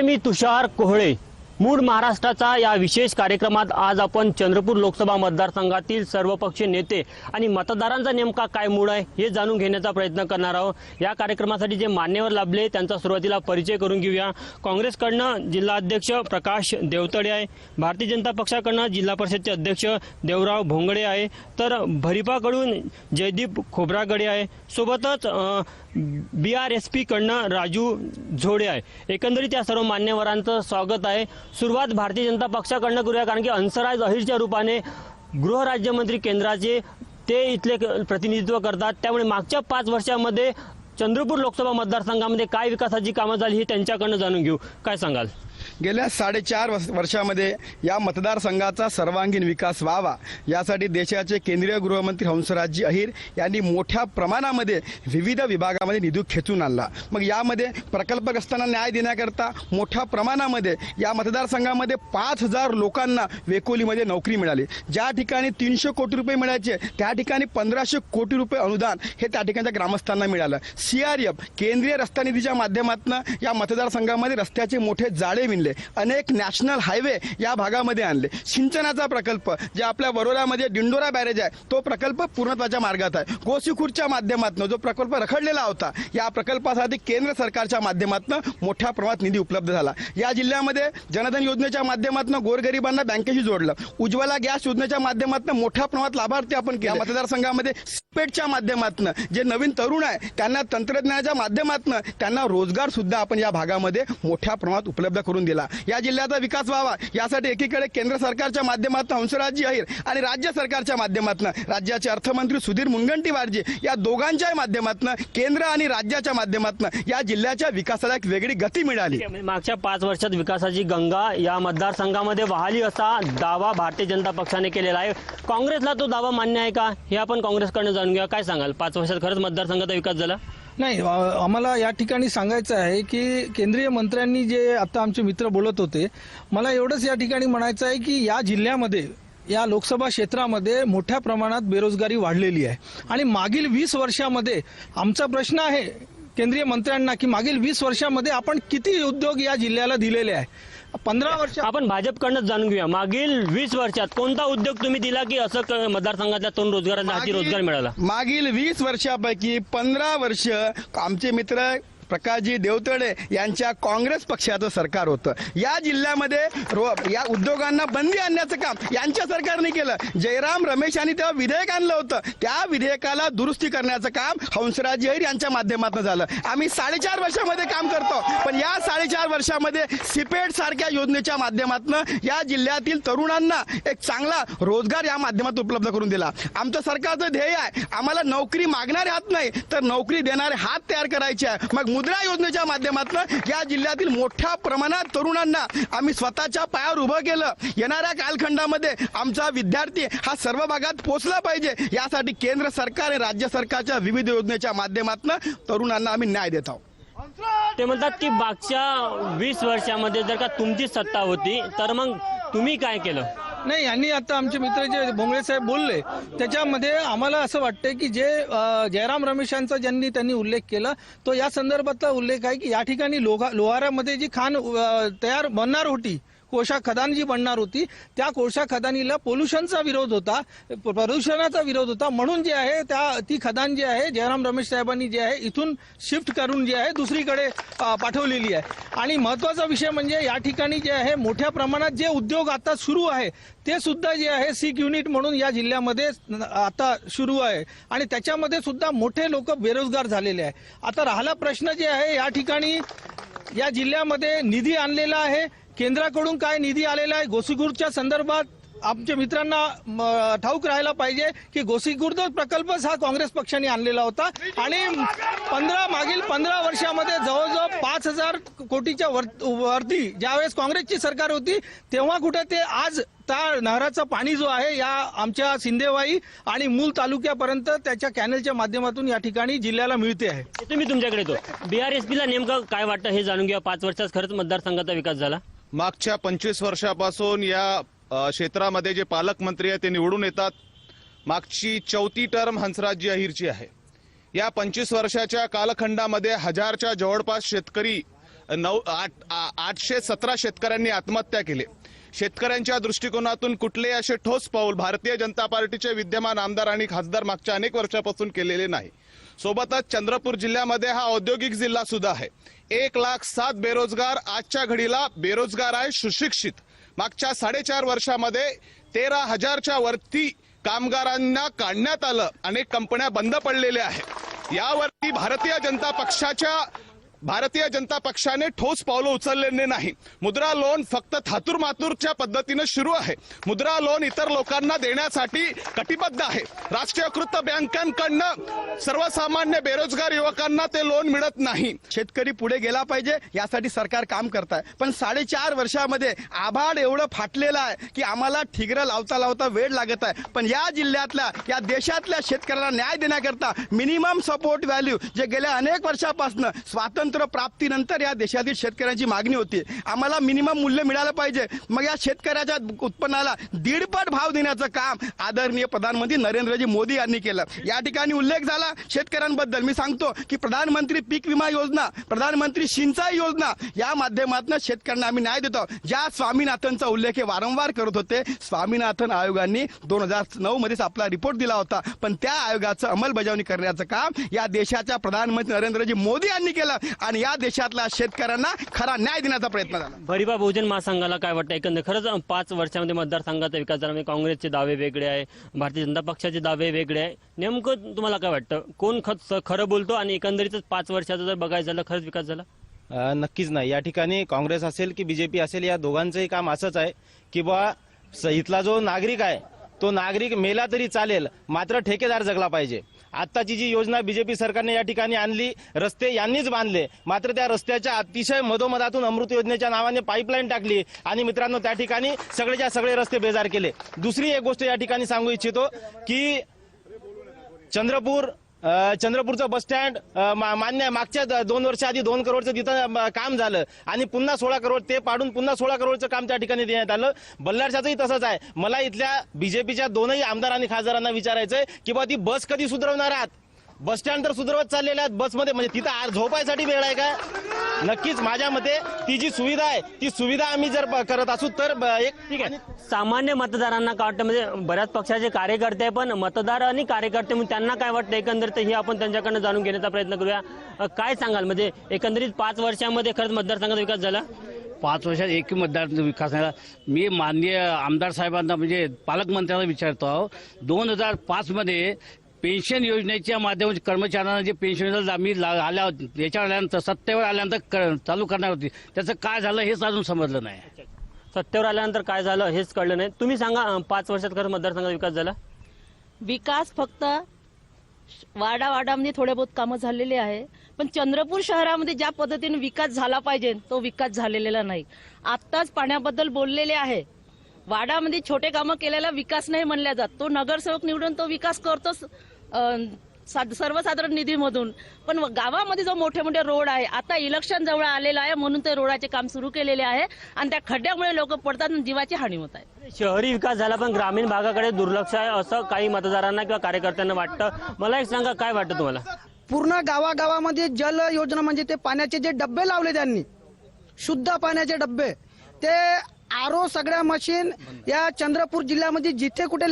नमस्कार मी तुषार कोहळे. मूळ महाराष्ट्राचा या विशेष कार्यक्रमात आज आपण चंद्रपूर लोकसभा मतदारसंघातील सर्वपक्षीय नेते आणि मतदारांचा नेमका काय मूळ आहे हे जाणून घेण्याचा प्रयत्न करणार आहोत. या कार्यक्रमासाठी जे मान्यवर लाभले त्यांचा सुरुवातीला परिचय करून घेऊया. काँग्रेसकडनं जिल्हाध्यक्ष प्रकाश देवतडे आहे. भारतीय जनता पक्षाकडनं जिल्हा परिषदचे अध्यक्ष देवराव भोंगडे आहे. तर भरिपाकडून जयदीप खोब्रागडे आहे. सोबतच बी आर एस पीकडनं राजू झोडे आहे. एकंदरीत या सर्व मान्यवरांचं स्वागत आहे. सुरुवात भारतीय जनता पक्षाकडनं करूया कारण की हंसराज अहिरच्या रूपाने गृहराज्यमंत्री केंद्राचे ते इथले क- प्रतिनिधित्व करतात. त्यामुळे मागच्या पाच वर्षामध्ये चंद्रपूर लोकसभा मतदारसंघामध्ये काय विकासाची कामं झाली हे त्यांच्याकडनं जाणून घेऊ. काय सांगाल? गेल्या साडेचार वर्षामध्ये या मतदारसंघाचा सर्वांगीण विकास व्हावा. यासाठी देशाचे केंद्रीय गृहमंत्री हंसराजजी अहिर यांनी मोठ्या प्रमाणामध्ये विविध विभागामध्ये निधी खेचून आणला. मग यामध्ये प्रकल्पग्रस्तांना न्याय देण्याकरता मोठ्या प्रमाणामध्ये या मतदारसंघामध्ये पाच हजार लोकांना वेकोलीमध्ये नोकरी मिळाली. ज्या ठिकाणी तीनशे कोटी रुपये मिळायचे त्या ठिकाणी पंधराशे कोटी रुपये अनुदान हे त्या ठिकाणच्या ग्रामस्थांना मिळालं. सीआरएफ केंद्रीय रस्ता निधीच्या माध्यमातून या मतदारसंघामध्ये रस्त्याचे मोठे जाळे विणले. अनेक नॅशनल हायवे या भागामध्ये आणले. सिंचनाचा प्रकल्प जे आपल्या वरोरामध्ये डिंडोरा बॅरेज आहे तो प्रकल्प पूर्णत्वाच्या मार्गात आहे. गोसीखुर्दच्या माध्यमातून जो प्रकल्प रखडलेला होता या प्रकल्पासाठी केंद्र सरकारच्या माध्यमातून मोठ्या प्रमाणात निधी उपलब्ध झाला. या जिल्ह्यामध्ये जनधन योजनेच्या माध्यमातून गोरगरिबांना बँकेशी जोडलं. उज्ज्वला गॅस योजनेच्या माध्यमातून मोठ्या प्रमाणात लाभार्थी आपण केले. मतदारसंघामध्ये पेटच्या माध्यमातून जे नवीन तरुण आहे त्यांना तंत्रज्ञानाच्या माध्यमातून त्यांना रोजगार सुद्धा आपण या भागामध्ये मोठ्या प्रमाणात उपलब्ध करून दिला. या जिल्ह्याचा विकास व्हावा. यासाठी एकीकडे केंद्र सरकारच्या माध्यमातून हंसराजजी अहिर आणि राज्य सरकारच्या माध्यमातून राज्याचे अर्थमंत्री सुधीर मुनगंटीवारजी या दोघांच्याही माध्यमातून केंद्र आणि राज्याच्या माध्यमातून या जिल्ह्याच्या विकासाला एक वेगळी गती मिळाली. म्हणजे मागच्या पाच वर्षात विकासाची गंगा या मतदारसंघामध्ये वाहली असा दावा भारतीय जनता पक्षाने केलेला आहे. काँग्रेसला तो दावा मान्य आहे का? हे आपण काँग्रेसकडनं जाणून घ्या. काय सांगाल? पाच वर्षात खरंच मतदारसंघाचा विकास झाला? नाही आम्हाला या ठिकाणी सांगायचं आहे की केंद्रीय मंत्र्यांनी जे आता आमचे मित्र बोलत होते मला एवढंच या ठिकाणी म्हणायचं आहे की या जिल्ह्यामध्ये या लोकसभा क्षेत्रामध्ये मोठ्या प्रमाणात बेरोजगारी वाढलेली आहे. आणि मागील वीस वर्षामध्ये आमचा प्रश्न आहे केंद्रीय मंत्र्यांना की मागील वीस वर्षामध्ये आपण किती उद्योग या जिल्ह्याला दिलेले आहे? पंधरा वर्ष आपण भाजपकडनं जाणून घेऊया. मागील वीस वर्षात कोणता उद्योग तुम्ही दिला की असं मतदारसंघातल्या तरुण रोजगारांना हाती रोजगार मिळाला? मागील वीस वर्षापैकी पंधरा वर्ष आमचे मित्र प्रकाशजी देवतडे यांच्या काँग्रेस पक्षाचं सरकार होतं. या जिल्ह्यामध्ये रो- या उद्योगांना बंदी आणण्याचं काम यांच्या सरकारने केलं. जयराम रमेश यांनी तेव्हा विधेयक आणलं होतं. त्या विधेयकाला दुरुस्ती करण्याचं काम हंसराज अहिर यांच्या माध्यमातून झालं. आम्ही साडेचार वर्षामध्ये काम करतो. पण या साडेचार वर्षामध्ये सिपेट सारख्या योजनेच्या माध्यमातून या जिल्ह्यातील तरुणांना एक चांगला रोजगार या माध्यमातून उपलब्ध करून दिला. आमचं सरकारचं ध्येय आहे. आम्हाला नोकरी मागणारे हात नाही तर नोकरी देणारे हात तयार करायचे आहे. मग मुद्रा योजनेच्या माध्यमातून या जिल्ह्यातील मोठ्या प्रमाणात तरुणांना आम्ही स्वतःच्या पायावर उभं केलं. येणाऱ्या कालखंडामध्ये आमचा विद्यार्थी हा सर्व भागात पोहोचला पाहिजे. यासाठी केंद्र सरकार आणि राज्य सरकारच्या विविध योजनेच्या माध्यमातून तरुणांना आम्ही न्याय देत आहोत. ते म्हणतात की मागच्या वीस वर्षामध्ये जर का तुमची सत्ता होती तर मग तुम्ही काय केलं? नाही यांनी आता आमचे मित्र जे भोंगळे साहेब बोलले त्याच्यामध्ये आम्हाला असं वाटतंय की जे जयराम जयराम रमेशांचा ज्यांनी त्यांनी उल्लेख केला तो या संदर्भातला उल्लेख आहे की या ठिकाणी लोहा लोहारामध्ये जी खाण तयार बनणार होती कोळशा खदान जी बनणार होती त्या कोळशा खदानीला पोल्युशनचा विरोध होता प- प्रदूषणाचा विरोध होता. म्हणून जे आहे त्या ती खदान जी आहे जयराम रमेश साहेबांनी जे आहे इथून शिफ्ट करून जे आहे दुसरीकडे पाठवलेली आहे. आणि महत्त्वाचा विषय म्हणजे या ठिकाणी जे आहे मोठ्या प्रमाणात जे उद्योग आता सुरू आहे ते सुद्धा जे आहे सिक युनिट म्हणून या जिल्ह्यामध्ये आता सुरू आहे. आणि त्याच्यामध्ये सुद्धा मोठे लोक बेरोजगार झालेले आहे. आता राहिला प्रश्न जे आहे या ठिकाणी या जिल्ह्यामध्ये निधी आणलेला आहे. केंद्राकडून काय निधी आलेला आहे? गोसीखुर्दच्या संदर्भात आमच्या मित्रांना ठाऊक राहायला पाहिजे की गोसीखुर्द प्रकल्पच हा काँग्रेस पक्षाने आणलेला होता. आणि पंधरा मागील पंधरा वर्षामध्ये जवळजवळ पाच हजार कोटीच्या वर- वरती ज्यावेळेस काँग्रेसची सरकार होती तेव्हा कुठे ते आज त्या नहराचं पाणी जो आहे या आमच्या सिंदेवाई आणि मूल तालुक्यापर्यंत त्याच्या कॅनलच्या माध्यमातून या ठिकाणी जिल्ह्याला मिळते आहे. तुम्ही मी तुमच्याकडे येतो. बीआरएसपीला नेमकं काय वाटतं हे जाणून घ्या. पाच वर्षात खरंच मतदारसंघाचा विकास झाला. मागच्या पंचवीस वर्षापासून या क्षेत्रामध्ये जे पालकमंत्री आहेत ते निवडून येतात. मागची चौथी टर्म हंसराज अहिरची आहे. या पंचवीस वर्षाच्या कालखंडामध्ये हजारच्या जवळपास शेतकरी नऊ आठ आ- आठशे सतरा शेतकऱ्यांनी आत्महत्या केली. शेतकऱ्यांच्या दृष्टिकोनातून कुठलेही असे ठोस पाऊल भारतीय जनता पार्टीचे विद्यमान आमदार आणि खासदार मागच्या अनेक वर्षापासून केलेले नाही. सोबतच चंद्रपूर जिल्ह्यामध्ये हा औद्योगिक जिल्हा सुद्धा आहे. एक लाख सात बेरोजगार आजच्या घडीला बेरोजगार आहे सुशिक्षित. मागच्या साडेचार वर्षामध्ये तेरा हजारच्या वरती कामगारांना काढण्यात आलं. अनेक कंपन्या बंद पडलेल्या आहेत. यावरती भारतीय जनता पक्षाच्या भारतीय जनता पक्षाने ठोस पावलं उचललेले नाही. मुद्रा लोन फक्त थातूर मातूरच्या पद्धतीनं सुरू आहे. मुद्रा लोन इतर लोकांना देण्यासाठी कटिबद्ध आहे. राष्ट्रीयकृत बँकांकडनं सर्वसामान्य बेरोजगार युवकांना ते लोन मिळत नाही. शेतकरी पुढे गेला पाहिजे यासाठी सरकार काम करत आहे पण साडेचार वर्षामध्ये आभाड एवढं फाटलेलं आहे की आम्हाला ठिगरं लावता लावता वेळ लागत आहे. पण या जिल्ह्यातल्या या देशातल्या शेतकऱ्यांना न्याय देण्याकरता मिनिमम सपोर्ट व्हॅल्यू जे गेल्या अनेक वर्षापासून स्वातंत्र्य प्राप्तीनंतर या देशातील शेतकऱ्यांची मागणी होती. आम्हाला मिनिमम मूल्य मिळालं पाहिजे. मग या शेतकऱ्याच्या उत्पन्नाला दीडपट भाव देण्याचं काम आदरणीय प्रधानमंत्री नरेंद्रजी मोदी यांनी केलं. या ठिकाणी उल्लेख झाला शेतकऱ्यांबद्दल. मी सांगतो की प्रधानमंत्री पीक विमा योजना प्रधानमंत्री सिंचाई योजना या माध्यमातून शेतकऱ्यांना आम्ही न्याय देतो. ज्या स्वामीनाथनचा उल्लेख हे वारंवार करत होते स्वामीनाथन आयोगांनी दोन हजार नऊ मध्येच आपला रिपोर्ट दिला होता. पण त्या आयोगाचं अंमलबजावणी करण्याचं काम या देशाच्या प्रधानमंत्री नरेंद्रजी मोदी यांनी केलं. आणि या देशातल्या शेतकऱ्यांना खरा न्याय देण्याचा प्रयत्न झाला. भरिबा बहुजन महासंघाला काय वाटतं? एकंदर खरंच पाच वर्षामध्ये मतदारसंघाचा विकास झाला. म्हणजे काँग्रेसचे दावे वेगळे आहे भारतीय जनता पक्षाचे दावे वेगळे आहे. नेमकं तुम्हाला काय वाटतं? कोण खत खरं बोलतो आणि एकंदरीतच पाच वर्षाचा जर बघायचं झालं खरंच विकास झाला? नक्कीच नाही. या ठिकाणी काँग्रेस असेल की बीजेपी असेल या दोघांचंही काम असंच आहे की बा स- इथला जो नागरिक आहे तो नागरिक मेला तरी चालेल मात्र ठेकेदार जगला पाहिजे. आत्ताची जी योजना बीजेपी सरकारने या ठिकाणी आणली रस्ते यांनीच बांधले. मात्र त्या रस्त्याच्या अतिशय मधोमधातून अमृत योजनेच्या नावाने पाईपलाईन टाकली आणि मित्रांनो त्या ठिकाणी सगळेच्या सगळे रस्ते बेजार केले. दुसरी एक गोष्ट या ठिकाणी सांगू इच्छितो की चंद्रपूर चंद्रपूरचं बस स्टँड मा- मान्य मागच्या द- दोन वर्ष आधी दोन करोडचं तिथं काम झालं. आणि पुन्हा सोळा करोड ते पाडून पुन्हा सोळा करोडचं काम त्या ठिकाणी देण्यात आलं. बल्लारशाचंही तसंच आहे. मला इथल्या बीजेपीच्या दोनही आमदार आणि खासदारांना विचारायचंय की बा ती बस कधी सुधारवणार आहात? बस स्टँड तर सुधारवत चाललेल्या आहेत. बसमध्ये म्हणजे तिथं आज झोपायसाठी वेळ आहे का? नक्कीच माझ्या मते ती जी सुविधा आहे ती सुविधा आम्ही जर करत असू तर एक ठीक आहे. सामान्य मतदारांना काय वाटतं? म्हणजे बऱ्याच पक्षाचे कार्यकर्ते आहे, पण मतदार आणि कार्यकर्ते म्हणून त्यांना काय वाटतं एकंदरीत? हे आपण त्यांच्याकडनं जाणून घेण्याचा प्रयत्न करूया. काय सांगाल? म्हणजे एकंदरीत पाच वर्षामध्ये खरंच मतदारसंघाचा विकास झाला? पाच वर्षात एक मतदार विकास नाही झाला. मी माननीय आमदार साहेबांना म्हणजे पालकमंत्र्यांना विचारतो आहो दोन हजार पाच मध्ये पेन्शन योजनेच्या माध्यमातून कर्मचाऱ्यांना जे पेन्शन योजना आम्ही आल्या याच्यावर आल्यानंतर सत्तेवर आल्यानंतर चालू करणार होती. त्याचं काय झालं हेच अजून समजलं नाही. सत्तेवर आल्यानंतर काय झालं हेच कळलं नाही. तुम्ही सांगा पाच वर्षात खरंच मतदारसंघाचा विकास झाला? विकास फक्त वाडा वाडामध्ये थोडे बहुत कामं झालेले आहे. पण चंद्रपूर शहरामध्ये ज्या पद्धतीने विकास झाला पाहिजे तो विकास झालेला नाही. आत्ताच पाण्याबद्दल बोललेले आहे. वाडामध्ये छोटे कामं केलेला विकास नाही म्हणल्या जात. तो नगरसेवक निवडून तो विकास करतोच. सर्वसाधारण निधीमधून. पण गावामध्ये जो मोठे मोठे रोड आहे आता इलेक्शन जवळ आलेलं आहे म्हणून ते रोडाचे काम सुरू केलेले आहे. आणि त्या खड्ड्यामुळे लोक पडतात आणि जीवाची हानी होत आहे. शहरी विकास झाला पण ग्रामीण भागाकडे दुर्लक्ष आहे असं काही मतदारांना किंवा कार्यकर्त्यांना वाटतं? मला एक सांगा काय वाटतं तुम्हाला? पूर्ण गावागावामध्ये जल योजना म्हणजे ते पाण्याचे जे डब्बे लावले त्यांनी शुद्ध पाण्याचे डब्बे ते आरो सगळ्या मशीन या चंद्रपूर जिल्ह्यामध्ये जिथे कुठे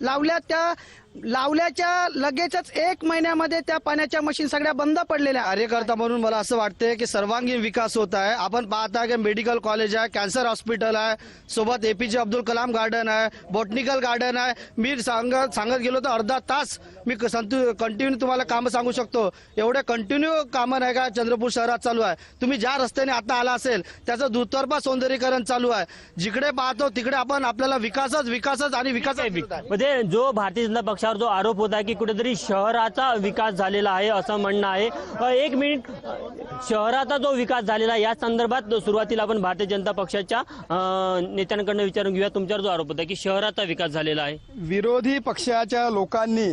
लावल्या त्या लावल्याच्या लगेचच एक महिन्यामध्ये त्या पाण्याच्या मशीन सगळ्या बंद पडलेल्या. कार्यकर्ता म्हणून मला असं वाटतंय की सर्वांगीण विकास होत आहे. आपण पाहता की मेडिकल कॉलेज आहे कॅन्सर हॉस्पिटल आहे सोबत एपीजे अब्दुल कलाम गार्डन आहे बॉटनिकल गार्डन आहे. मी सांगत सांगत गेलो तर अर्धा तास मी कंटिन्यू तुम्हाला कामं सांगू शकतो. एवढे कंटिन्यू कामं नाही का चंद्रपूर शहरात चालू आहे. तुम्ही ज्या रस्त्याने आता आला असेल त्याचं दुतर्फा सौंदर्यीकरण चालू आहे. जिकडे पाहतो तिकडे आपण आपल्याला विकासच विकासच आणि विकास म्हणजे जो भारतीय जनता पक्षावर जो आरोप होत आहे की कुठेतरी शहराचा विकास झालेला आहे असं म्हणणं आहे. एक मिनिट शहराचा जो विकास झालेला आहे या संदर्भात सुरुवातीला आपण भारतीय जनता पक्षाच्या नेत्यांकडनं विचारून घेऊया. तुमच्यावर जो आरोप होता की शहराचा विकास झालेला आहे. विरोधी पक्षाच्या लोकांनी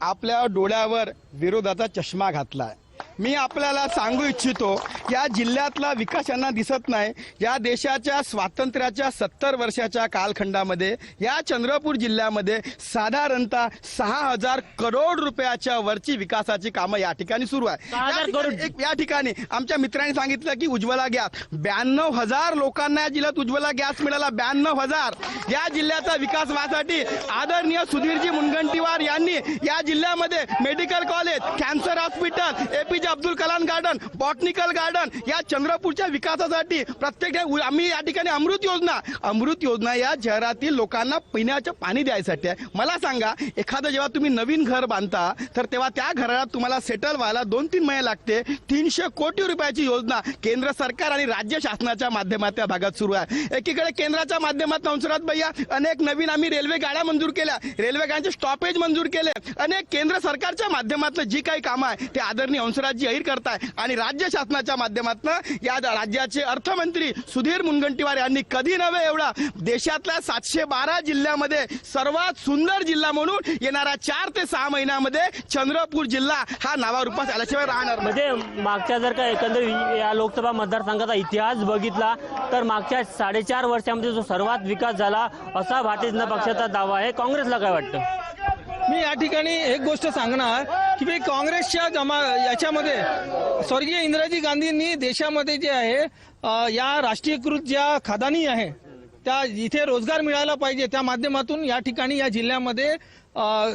आपल्या डोळ्यावर विरोधाचा चष्मा घातलाय. मी आपल्याला सांगू इच्छितो या जिल्ह्यातला विकास यांना दिसत नाही. या देशाच्या स्वातंत्र्याच्या सत्तर वर्षाच्या कालखंडामध्ये या चंद्रपूर जिल्ह्यामध्ये साधारणतः सहा हजार करोड रुपयाच्या वरची विकासाची कामं या ठिकाणी सुरू आहे. 6,000 या ठिकाणी- आमच्या मित्रांनी सांगितलं की उज्ज्वला गॅस. ब्याण्णव हजार लोकांना या जिल्ह्यात उज्ज्वला गॅस मिळाला. ब्याण्णव हजार. या जिल्ह्याचा विकास व्हासाठी आदरणीय सुधीरजी मुनगंटीवार यांनी या जिल्ह्यामध्ये medical college cancer hospital APJ Abdul Kalam garden botanical garden या चंद्रपूरच्या विकासासाठी प्रत्येक आम्ही या ठिकाणी अमृत योजना अमृत योजना या शहरातील लोकांना पिण्याचं पाणी द्यायसाठी आहे. मला सांगा एखादं जेव्हा तुम्ही नवीन घर बांधता तर तेव्हा त्या घराला तुम्हाला सेटल व्हायला दोन तीन महिने लागते. तीनशे कोटी रुपयाची योजना केंद्र सरकार आणि राज्य शासनाच्या माध्यमात त्या भागात सुरू आहे. एकीकडे केंद्राच्या माध्यमात हंसराज भैया अनेक नवीन आम्ही रेल्वे गाड्या मंजूर केल्या. रेल्वे गाड्यांचे स्टॉपेज मंजूर केले. अनेक केंद्र सरकारच्या माध्यमातलं जी काही कामं आहे ते आदरणीय हंसराजजी जाहीर करताय. आणि राज्य शासनाच्या माध्यमातून या राज्याचे अर्थमंत्री सुधीर मुनगंटीवार यांनी कधी नव्हे एवढा देशातल्या सातशे बारा जिल्ह्यामध्ये सर्वात सुंदर जिल्हा म्हणून येणाऱ्या चार ते सहा महिन्यामध्ये चंद्रपूर जिल्हा हा नावारूपास आल्याशिवाय राहणार म्हणजे मागच्या जर का एकंदर या लोकसभा मतदारसंघाचा इतिहास बघितला तर मागच्या साडेचार वर्षामध्ये जो सर्वात विकास झाला असा भारतीय जनता पक्षाचा दावा आहे. काँग्रेसला काय वाटतं? मी या ठिकाणी एक गोष्ट सांगणार की काँग्रेसच्या जमा याच्यामध्ये स्वर्गीय इंदिराजी गांधींनी देशामध्ये जे आहे या राष्ट्रीयकृत ज्या खदानी आहे त्या इथे रोजगार मिळाला पाहिजे त्या माध्यमातून या ठिकाणी या जिल्ह्यामध्ये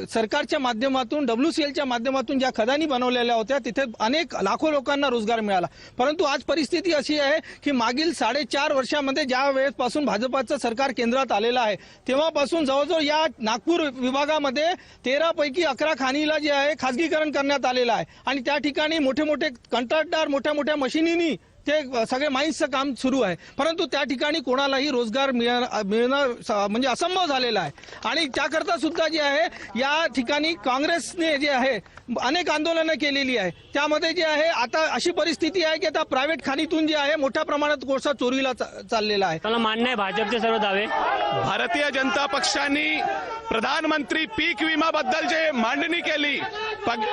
सरकारच्या माध्यमातून डब्ल्यू सी एलच्या माध्यमातून ज्या खदानी बनवलेल्या होत्या तिथे अनेक लाखो लोकांना रोजगार मिळाला. परंतु आज परिस्थिती अशी आहे की मागील साडेचार वर्षामध्ये ज्या वेळेपासून भाजपाचं सरकार केंद्रात आलेलं आहे तेव्हापासून जवळजवळ या नागपूर विभागामध्ये तेरापैकी अकरा खाणीला जे आहे खाजगीकरण करण्यात आलेलं आहे. आणि त्या ठिकाणी मोठे मोठे कंत्राटदार मोठ्या मोठ्या मशिनीनी ते सगळे माईन्सचं काम सुरू आहे. परंतु त्या ठिकाणी कोणालाही रोजगार मिळणं म्हणजे असंभव झालेला आहे. आणि त्याकरता सुद्धा जे आहे या ठिकाणी काँग्रेसने जे आहे अनेक आंदोलनं केलेली आहे. त्यामध्ये जे आहे आता अशी परिस्थिती आहे की आता प्रायव्हेट खाणीतून जे आहे मोठ्या प्रमाणात कोळसा चोरीला चा- चाललेला आहे. मला मान्य आहे भाजपचे सर्व दावे. भारतीय जनता पक्षाने प्रधानमंत्री पीक विमा बद्दल जे मांडणी केली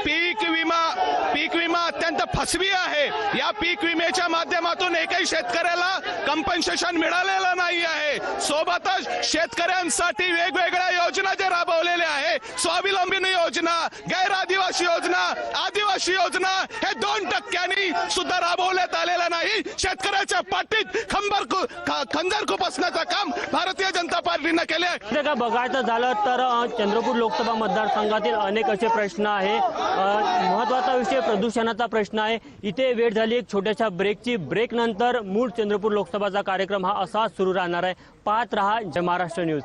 पीक विमा पीक विमा अत्यंत फसवी आहे. या पीक विम्याच्या माध्यमातून एकही शेतकऱ्याला कंपन्सेशन मिळालेलं नाही आहे सोबतच शेतकऱ्यांसाठी वेगवेगळ्या योजना जे राबवलेले आहे. स्वावलंबी योजना गैर आदिवासी योजना आदिवासी योजना हे दोन टक्क्यांनी सुद्धा राबवण्यात आलेला नाही. शेतकऱ्याच्या पाठीत खंबर खंजर खुपसण्याचं काम भारतीय जनता पार्टीनं केले का बघायचं झालं तर चंद्रपूर लोकसभा मतदारसंघातील अनेक असे प्रश्न आहे. महत्त्वाचा विषय प्रदूषणाचा प्रश्न आहे. इथे वेळ झाली एक छोट्याशा ब्रेकची. ब्रेक नंतर मूळ चंद्रपूर लोकसभाचा कार्यक्रम हा असाच सुरू राहणार आहे. पाहत रहा महाराष्ट्र न्यूज.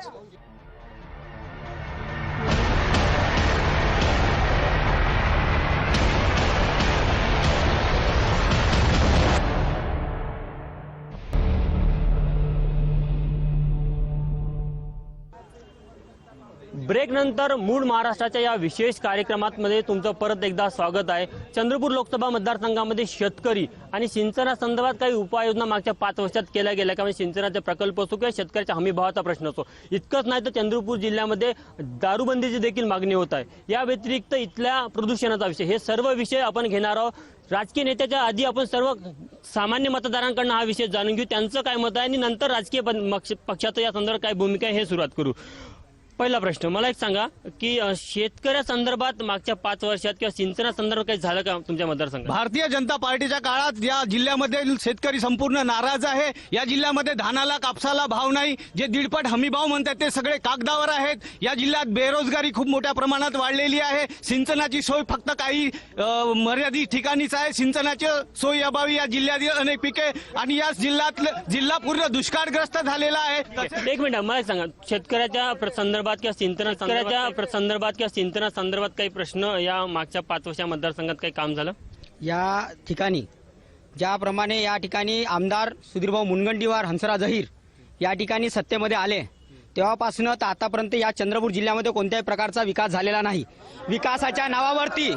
ब्रेक नंतर मूळ महाराष्ट्राच्या या विशेष कार्यक्रमात मध्ये तुमचं परत एकदा स्वागत आहे. चंद्रपूर लोकसभा मतदारसंघामध्ये शेतकरी आणि सिंचनासंदर्भात काही उपाययोजना मागच्या पाच वर्षात केल्या गेल्या. का म्हणजे सिंचनाचे प्रकल्प असो किंवा शेतकऱ्याच्या हमीभावाचा प्रश्न असो इतकंच नाही तर चंद्रपूर जिल्ह्यामध्ये दारूबंदीची देखील मागणी होत आहे. या व्यतिरिक्त इथल्या प्रदूषणाचा विषय हे सर्व विषय आपण घेणार आहोत. राजकीय नेत्याच्या आधी आपण सर्व सामान्य मतदारांकडनं हा विषय जाणून घेऊ. त्यांचं काय मत आहे आणि नंतर राजकीय पक्षाचं या संदर्भात काय भूमिका आहे हे सुरुवात करू. पहिला प्रश्न मला एक सांगा की अ, शेतकऱ्यासंदर्भात मागच्या पाच वर्षात किंवा सिंचनासंदर्भात काही झालं का तुमच्या मतदारसंघात? भारतीय जनता पार्टीच्या काळात या जिल्ह्यामध्ये शेतकरी संपूर्ण नाराज आहे. या जिल्ह्यामध्ये धानाला कापसाला भाव नाही. जे दीडपट हमी भाव म्हणतात ते सगळे कागदावर आहेत. या जिल्ह्यात बेरोजगारी खूप मोठ्या प्रमाणात वाढलेली आहे. सिंचनाची सोय फक्त काही अ, मर्यादित ठिकाणीच आहे. सिंचनाची सोयी अभावी या जिल्ह्यातील अनेक पिके आणि या जिल्ह्यात जिल्हा पूर्ण दुष्काळग्रस्त झालेला आहे. एक मिनिट मला एक सांगा. शेतकऱ्याच्या प्र- संदर्भात किंवा सिंचना शेतकऱ्याच्या प्र- संदर्भात किंवा सिंचना संदर्भात काही प्रश्न या मागच्या पाच वर्षा मतदारसंघात काही काम झालं? या ठिकाणी ज्याप्रमाणे या ठिकाणी आमदार सुधीरभाऊ मुनगंटीवार हंसराज अहिर या ठिकाणी सत्तेमध्ये आले तेव्हापासून तर आतापर्यंत या चंद्रपूर जिल्ह्यामध्ये कोणत्याही प्रकारचा विकास झालेला नाही. विकासाच्या नावावरती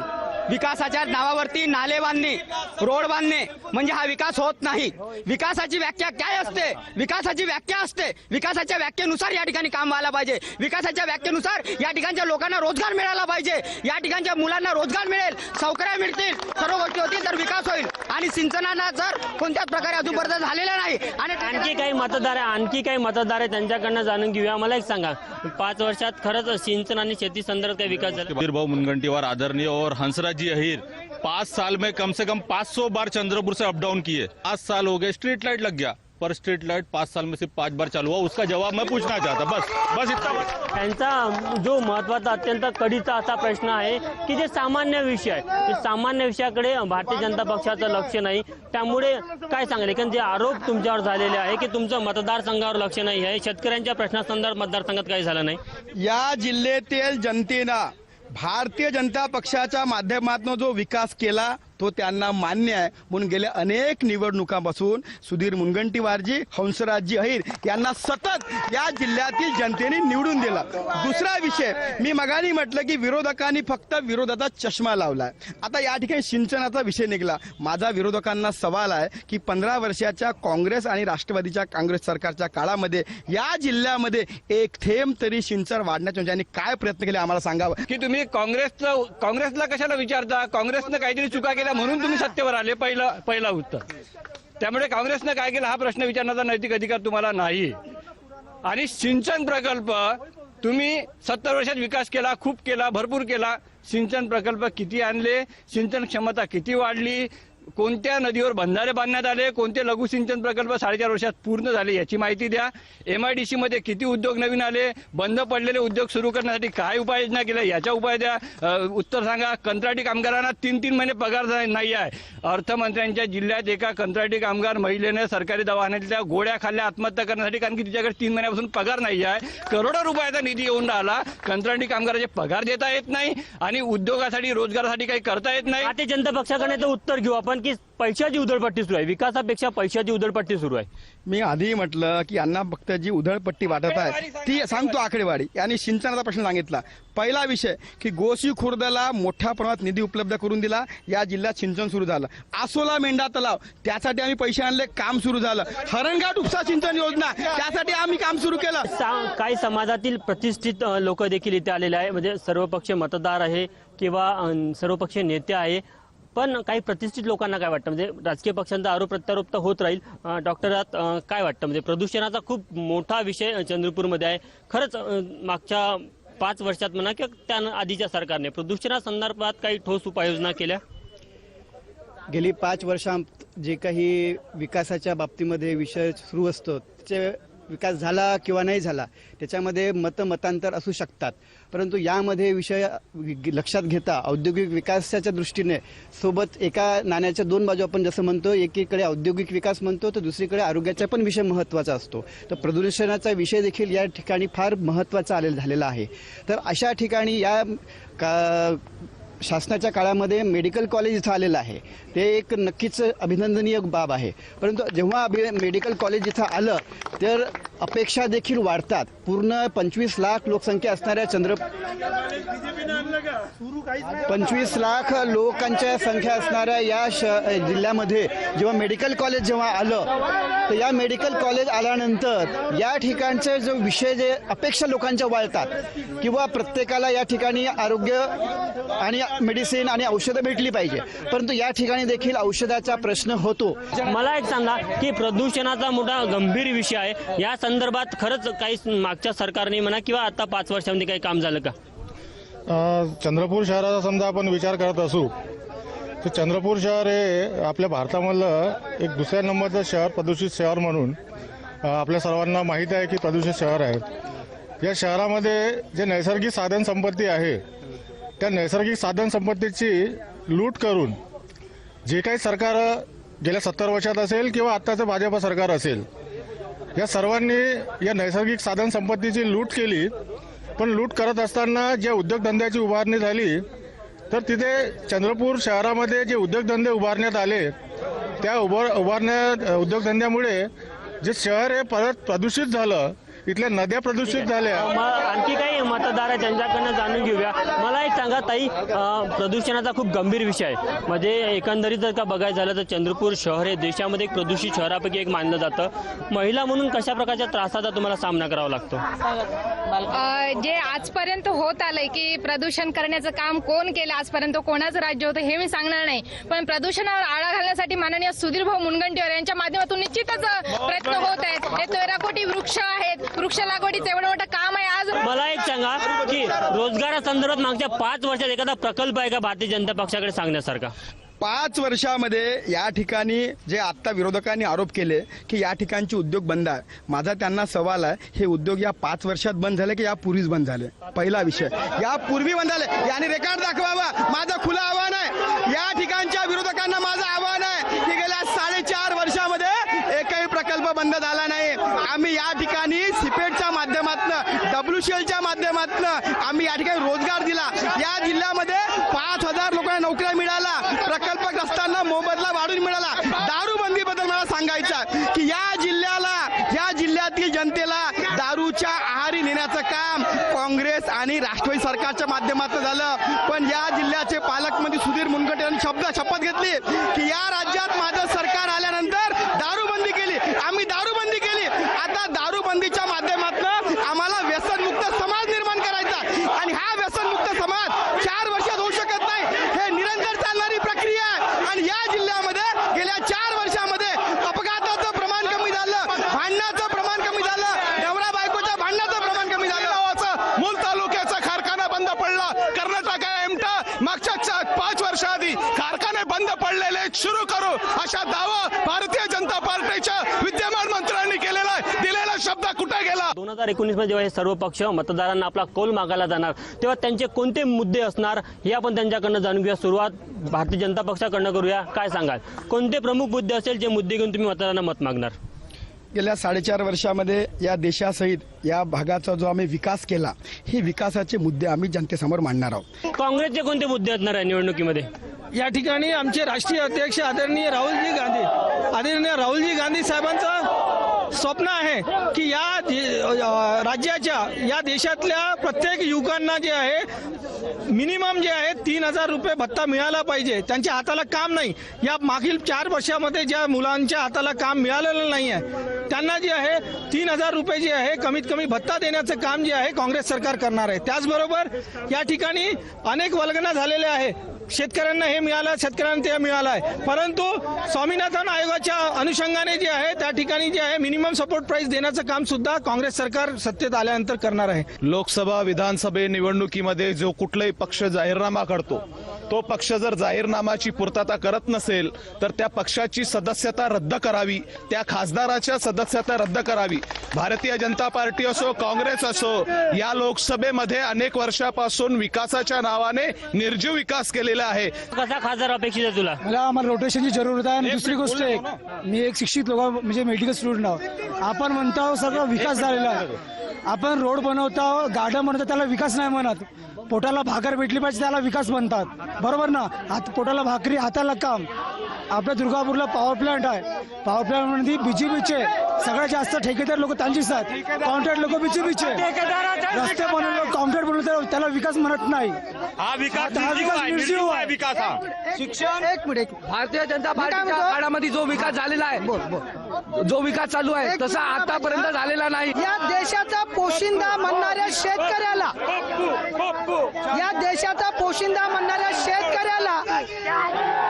विकासाच्या नावावरती नाले बांधणे रोड बांधणे म्हणजे हा विकास होत नाही. विकासाची व्याख्या काय असते? विकासाची व्याख्या असते. विकासाच्या व्याख्येनुसार या ठिकाणी काम व्हायला पाहिजे. विकासाच्या व्याख्येनुसार या ठिकाणच्या लोकांना रोजगार मिळाला पाहिजे. या ठिकाणच्या मुलांना रोजगार मिळेल सौकर्या मिळतील सर्व गोष्टी होतील तर विकास होईल. आणि सिंचनाला जर कोणत्याच प्रकारे अजूनपर्यंत झालेला नाही आणि आणखी काही मतदार आहे आणखी काही मतदार आहे त्यांच्याकडनं जाणून घेऊया. मला एक सांगा पाच वर्षात खरंच सिंचन आणि शेती संदर्भात काही विकास झाला? भाऊ मुनगंटीवार आदरणीय और हंसराज जी अहिर पाँच साल में कम से कम 500 बार चंद्रपुर से अप डाउन किए। पाँच साल हो गए स्ट्रीट लाइट लग गया। पर स्ट्रीट लाइट पाँच साल में सिर्फ पांच बार चालू हुआ उसका जवाब मैं पूछना चाहता बस बस इतना बस। त्यांचा जो महत्त्वाचा अत्यंत कडीचा असा प्रश्न आहे की जे सामान्य विषय आहे. ते सामान्य विषयाकडे भारतीय जनता पक्षाचं लक्ष नाही. त्यामुळे काय सांगेल? कारण जे आरोप तुमच्यावर झालेले आहे की तुमचं मतदारसंघावर लक्ष नाही आहे शेतकऱ्यांच्या प्रश्नासंदर्भात मतदारसंघात काही झालं नाही. या जिल्ह्यातील जनतेनं भारतीय जनता पक्षाच्या माध्यमातून जो विकास केला तो त्यांना मान्य आहे. म्हणून गेल्या अनेक निवडणुकांपासून सुधीर मुनगंटीवारजी हंसराजजी अहिर यांना सतत या जिल्ह्यातील जनतेने निवडून दिला. दुसरा विषय मी मगानी म्हटलं की विरोधकांनी फक्त विरोधाचा चष्मा लावलाय. आता या ठिकाणी सिंचनाचा विषय निघाला. माझा विरोधकांना सवाल आहे की पंधरा वर्षाच्या काँग्रेस आणि राष्ट्रवादीच्या काँग्रेस सरकारच्या काळामध्ये या जिल्ह्यामध्ये एक थेंब तरी सिंचन वाढण्याचे म्हणजे त्यांनी काय प्रयत्न केले आम्हाला सांगावं? की तुम्ही काँग्रेसचं काँग्रेसला कशाला विचारता? काँग्रेसनं काहीतरी चुका केल्या म्हणून तुम्ही सत्तेवर आले पहिला पहिला उत्तर. त्यामुळे काँग्रेसनं काय केलं? हा प्रश्न विचारण्याचा नैतिक अधिकार तुम्हाला नाही आणि सिंचन प्रकल्प तुम्ही सत्तर वर्षात विकास केला खूप केला भरपूर केला. सिंचन प्रकल्प किती आणले? सिंचन क्षमता किती वाढली? कोणत्या नदीवर बंधारे बांधण्यात आले कोणते लघु सिंचन प्रकल्प साडेचार वर्षात पूर्ण झाले याची माहिती द्या. एम आय डी सी मध्ये किती उद्योग नवीन आले बंद पडलेले उद्योग सुरू करण्यासाठी काय उपाययोजना केल्या याच्या उपाय द्या. उत्तर सांगा कंत्राटी कामगारांना तीन तीन महिने पगार नाही आहे. अर्थमंत्र्यांच्या जिल्ह्यात एका कंत्राटी कामगार महिलेने सरकारी दवाखान्यातल्या गोळ्या खाल्ल्या आत्महत्या करण्यासाठी कारण की तिच्याकडे तीन महिन्यापासून पगार नाही आहे. करोडो रुपयाचा निधी येऊन राहिला. कंत्राटी कामगाराचे पगार देता येत नाही आणि उद्योगासाठी रोजगारासाठी काही करता येत नाही. जनता पक्षाकडे उत्तर घेऊ आपण. की पैशाची उधळपट्टी सुरू आहे. विकासापेक्षा पैशाची उधळपट्टी सुरू आहे. मी आधी म्हटलं की यांना फक्त जी उधळपट्टी वाटत आहे ती सांगतो आकडेवारी आणि सिंचनाचा प्रश्न सांगितला. पहिला विषय की गोसी खुर्दला मोठ्या प्रमाणात निधी उपलब्ध करून दिला. या जिल्ह्यात सिंचन सुरू झालं. आसोला मेंढा तलाव. त्यासाठी आम्ही पैसे आणले काम सुरू झालं. हरणघाट उपसा सिंचन योजना. त्यासाठी आम्ही काम सुरू केलं. सा- काही समाजातील प्रतिष्ठित लोक देखील इथे आलेले आहे म्हणजे सर्वपक्षीय मतदार आहे किंवा अं, सर्वपक्षीय नेते आहे. पण काही प्रतिष्ठित लोकांना काय वाटतं? म्हणजे राजकीय पक्षांचा आरोप प्रत्यारोप तर होत राहील. डॉक्टरात काय वाटतं? म्हणजे प्रदूषणाचा खूप मोठा विषय चंद्रपूरमध्ये आहे. खरंच मागच्या पाच वर्षात म्हणा किंवा त्या आधीच्या सरकारने प्रदूषणासंदर्भात काही ठोस उपाययोजना केल्या? गेली पाच वर्षांत जे काही विकासाच्या बाबतीमध्ये विषय सुरू असतो त्याचे विकास झाला किंवा नाही झाला त्याच्यामध्ये मतमतांतर असू शकतात. परंतु यामध्ये विषय लक्षात घेता औद्योगिक विकासाच्या दृष्टीने सोबत एका नाण्याच्या दोन बाजू आपण जसं म्हणतो एकीकडे औद्योगिक विकास म्हणतो तर दुसरीकडे आरोग्याचा पण विषय महत्त्वाचा असतो. तर प्रदूषणाचा विषय देखील या ठिकाणी फार महत्त्वाचा आलेला झालेला आहे. तर अशा ठिकाणी या का शासनाच्या काळामध्ये मेडिकल कॉलेज इथं आलेलं आहे. ते एक नक्कीच अभिनंदनीय बाब आहे. परंतु जेव्हा अभि मेडिकल कॉलेज इथं आलं तर अपेक्षा देखील वाढतात. पूर्ण पंचवीस लाख लोकसंख्या असणाऱ्या चंद्र पंचवीस लाख लोकांच्या संख्या असणाऱ्या या श जिल्ह्यामध्ये जेव्हा मेडिकल कॉलेज जेव्हा आलं तर या मेडिकल कॉलेज आल्यानंतर या ठिकाणचे जो विषय जे अपेक्षा लोकांच्या वाढतात किंवा प्रत्येकाला या ठिकाणी आरोग्य आणि मेडिसिन आणि औषधं भेटली पाहिजे. परंतु या ठिकाणी देखील औषधाचा प्रश्न होतो. मला एक सांगा की प्रदूषणाचा मोठा गंभीर विषय आहे. या संदर्भात खरंच काही मागच्या सरकारने म्हणा किंवा आता पाच वर्षामध्ये काही काम झालं का? चंद्रपूर शहराचा समजा आपण विचार करत असू तर चंद्रपूर शहर हे आपल्या भारतामधलं एक दुसऱ्या नंबरचं शहर प्रदूषित शहर म्हणून आपल्या सर्वांना माहीत आहे की प्रदूषित शहर आहे. या शहरामध्ये जे नैसर्गिक साधन संपत्ती आहे त्या नैसर्गिक साधन संपत्तीची लूट करून जे काही सरकार गेल्या सत्तर वर्षात असेल किंवा आत्ताचं भाजप सरकार असेल या सर्वांनी या नैसर्गिक साधन संपत्तीची लूट केली. पण लूट करत असताना ज्या उद्योगधंद्याची उभारणी झाली तर तिथे चंद्रपूर शहरामध्ये जे उद्योगधंदे उभारण्यात आले त्या उभार उभारण्या उद्योगधंद्यामुळे जे शहर हे परत प्रदूषित झालं इथल्या नद्या प्रदूषित झाल्या. मग आणखी काही मतदार आहे त्यांच्याकडनं जाणून घेऊया. मला एक सांगा ताई प्रदूषणाचा खूप गंभीर विषय आहे. म्हणजे एकंदरीत जर का बघायचं झालं तर चंद्रपूर शहर हे देशामध्ये एक प्रदूषित शहरापैकी एक मानलं जातं. महिला म्हणून कशा प्रकारच्या त्रासाचा तुम्हाला सामना करावा लागतो? जे आजपर्यंत होत आलंय की प्रदूषण करण्याचं काम कोण केलं? आजपर्यंत कोणाचं राज्य होतं हे मी सांगणार नाही. पण प्रदूषणावर आळा घालण्यासाठी माननीय सुधीर भाऊ मुनगंटीवार यांच्या माध्यमातून निश्चितच प्रयत्न होत आहेत. हे तेरा कोटी वृक्ष आहेत. वृक्ष लागवडीचं एवढं मोठं काम आहे आज मला एक सांगा की रोजगारासंदर्भात मागच्या पाच वर्षात एखादा प्रकल्प आहे का भारतीय जनता पक्षाकडे सांगण्यासारखा? पाच वर्षामध्ये या ठिकाणी जे आत्ता विरोधकांनी आरोप केले की या ठिकाणचे उद्योग बंद आहे. माझा त्यांना सवाल आहे हे उद्योग या पाच वर्षात बंद झाले की यापूर्वीच बंद झाले? पहिला विषय. यापूर्वी बंद झाले. याने रेकॉर्ड दाखवावा. माझं खुलं आव्हान आहे. या ठिकाणच्या विरोधकांना माझं आव्हान आहे की गेल्या साडेचार वर्षामध्ये एकही प्रकल्प बंद झाला नाही. आम्ही या ठिकाणी माध्यमातून माध्यमातून आम्ही या ठिकाणी रोजगार दिला. या जिल्ह्यामध्ये पाच हजार लोकांना नोकऱ्या मिळाला प्रकल्पग्रस्तांना मोबदला वाढून मिळाला. दारूबंदीबद्दल मला सांगायचं की या जिल्ह्याला या जिल्ह्यातील जनतेला दारूच्या आहारी नेण्याचं काम काँग्रेस आणि राष्ट्रवादी सरकारच्या माध्यमातून झालं. पण या जिल्ह्याचे पालकमंत्री सुधीर मुनगंटे यांनी शब्द शपथ घेतली की या राज्यात माझं सरकार आल्यानंतर दारूबंदी केली. आम्ही दारूबंदी केली. आता दारूबंदीच्या माध्यमात आम्हाला व्यसनमुक्त समाज निर्माण करायचा आणि हा व्यसनमुक्त समाज चार वर्षात होऊ शकत नाही हे निरंतर चालणारी प्रक्रिया आहे आणि या जिल्ह्यामध्ये गेल्या चार वर्षामध्ये अपघाताचं प्रमाण कमी झालं भांडणाचं प्रमाण कमी झालं नवरा बायकोच्या भांडणाचं प्रमाण कमी झालं नावाचा मूल तालुक्याचा कारखाना बंद पडला कर्नाटक एमटा मागच्या चा- पाच वर्षाआधी कारखाने बंद पडलेले सुरू करू अशा दावा भारतीय जनता पार्टीच्या विद्यमान मंत्र्यांनी केलेला आहे दिलेला शब्द कुठे गेला दोन हजार एकोणीसमध्ये जेव्हा हे सर्व पक्ष मतदारांना आपला कौल मागायला जाणार तेव्हा त्यांचे कोणते मुद्दे असणार हे आपण त्यांच्याकडनं जाणून घेऊया. सुरुवात भारतीय जनता पक्षाकडनं करूया. काय सांगाल? कोणते प्रमुख मुद्दे असेल जे मुद्दे घेऊन तुम्ही मतदारांना मत मागणार? गेल्या साडेचार वर्षामध्ये या देशासहित या भागाचा जो आम्ही विकास केला हे विकासाचे मुद्दे आम्ही जनतेसमोर मांडणार आहोत. काँग्रेसचे कोणते मुद्दे असणार आहे निवडणुकीमध्ये? या ठिकाणी आमचे राष्ट्रीय अध्यक्ष आदरणीय राहुलजी गांधी आदरणीय राहुलजी गांधी साहेबांचं स्वप्न आहे की या दे- राज्याच्या या देशातल्या प्रत्येक युवकांना जे आहे मिनिमम जे आहे तीन हजार रुपये भत्ता मिळाला पाहिजे. त्यांच्या हाताला काम नाही. या मागील चार वर्षामध्ये ज्या मुलांच्या हाताला काम मिळालेलं नाही आहे त्यांना जे आहे तीन हजार रुपये जे आहे कमीत कमी भत्ता देण्याचं काम जे आहे काँग्रेस सरकार करणार आहे. त्याचबरोबर या ठिकाणी अनेक वल्गना झालेल्या आहे. शेतकऱ्यांना हे मिळालं शेतकऱ्यांना ते मिळालं आहे. परंतु स्वामीनाथन आयोगाच्या अनुषंगाने जे आहे त्या ठिकाणी जे आहे मिनिमम सपोर्ट प्राइस देण्याचं काम सुद्धा काँग्रेस सरकार सत्तेत आल्यानंतर करणार आहे. लोकसभा विधानसभे निवडणुकीमध्ये जो कुठलाही पक्ष जाहीरनामा करतो तो पक्ष जर जाहीरनामाची पूर्तता करत नसेल तर त्या पक्षाची सदस्यता रद्द करावी त्या खासदाराच्या सदस्यता रद्द करावी. भारतीय जनता पार्टी असो काँग्रेस असो या लोकसभेमध्ये अनेक वर्षापासून विकासाच्या नावाने निर्जीव विकास केलेला आहे. कसा खासदार अपेक्षित आहे तुला? मला आम्हाला रोटेशनची जरूरत आहे आणि दुसरी गोष्ट एक मी एक शिक्षित लोक म्हणजे मेडिकल स्टुडंट आहोत. आपण म्हणतो सगळं विकास झालेला आहे. आपण रोड बनवतो गार्डन बनवतो त्याला विकास नाही म्हणत. पोटाला भाकर भेटली पाहिजे त्याला विकास म्हणतात. बरोबर ना? हात पोटाला भाकरी हाताला काम. आपल्या दुर्गापूरला पॉवर प्लांट आहे. पॉवर प्लांटमध्ये बीजेपीचे सगळ्यात जास्त ठेकेदार लोक त्यांचीच आहेत कॉन्ट्रॅक्ट लोक बीजेपीचे रस्ते बनवले कॉन्ट्रॅक्ट बनवले त्याला विकास म्हणत नाही. हा विकास निर्जीव आहे शिक्षण एक मिनिट भारतीय जनता पार्टीच्या काळामध्ये जो विकास झालेला आहे जो विकास चालू आहे तसा आतापर्यंत झालेला नाही. या देशाचा पोशिंदा म्हणणाऱ्या शेतकऱ्याला या देशाचा पोशिंदा म्हणणाऱ्या शेतकऱ्याला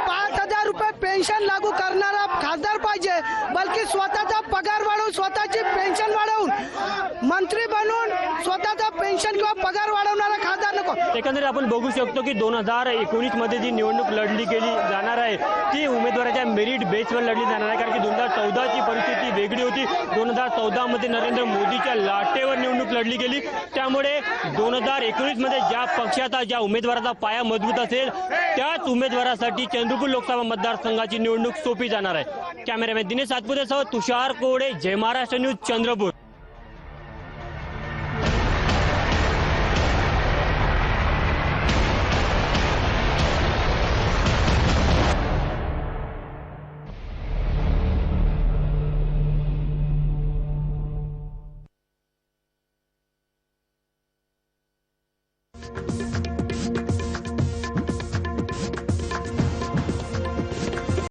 पाच हजार रुपये पेन्शन लागू करणारा खासदार पाहिजे बल्कि स्वतःचा पगार वाढवून स्वतःची पेन्शन वाढवून मंत्री बनून स्वतःचा पेन्शन किंवा पगार एकंदरीत आपण बघू शकतो की दोन हजार एकोणीसमध्ये जी निवडणूक लढली गेली जाणार आहे ती उमेदवाराच्या मेरिट बेसवर लढली जाणार आहे. कारण की दोन हजार चौदाची परिस्थिती वेगळी होती. दोन हजार चौदामध्ये नरेंद्र मोदीच्या लाटेवर निवडणूक लढली गेली. त्यामुळे दोन हजार एकोणीसमध्ये ज्या पक्षाचा ज्या उमेदवाराचा पाया मजबूत असेल त्याच उमेदवारासाठी चंद्रपूर लोकसभा मतदारसंघाची निवडणूक सोपी जाणार आहे. कॅमेरामॅन दिनेश सातपुतेसह तुषार कोडे जय महाराष्ट्र न्यूज चंद्रपूर.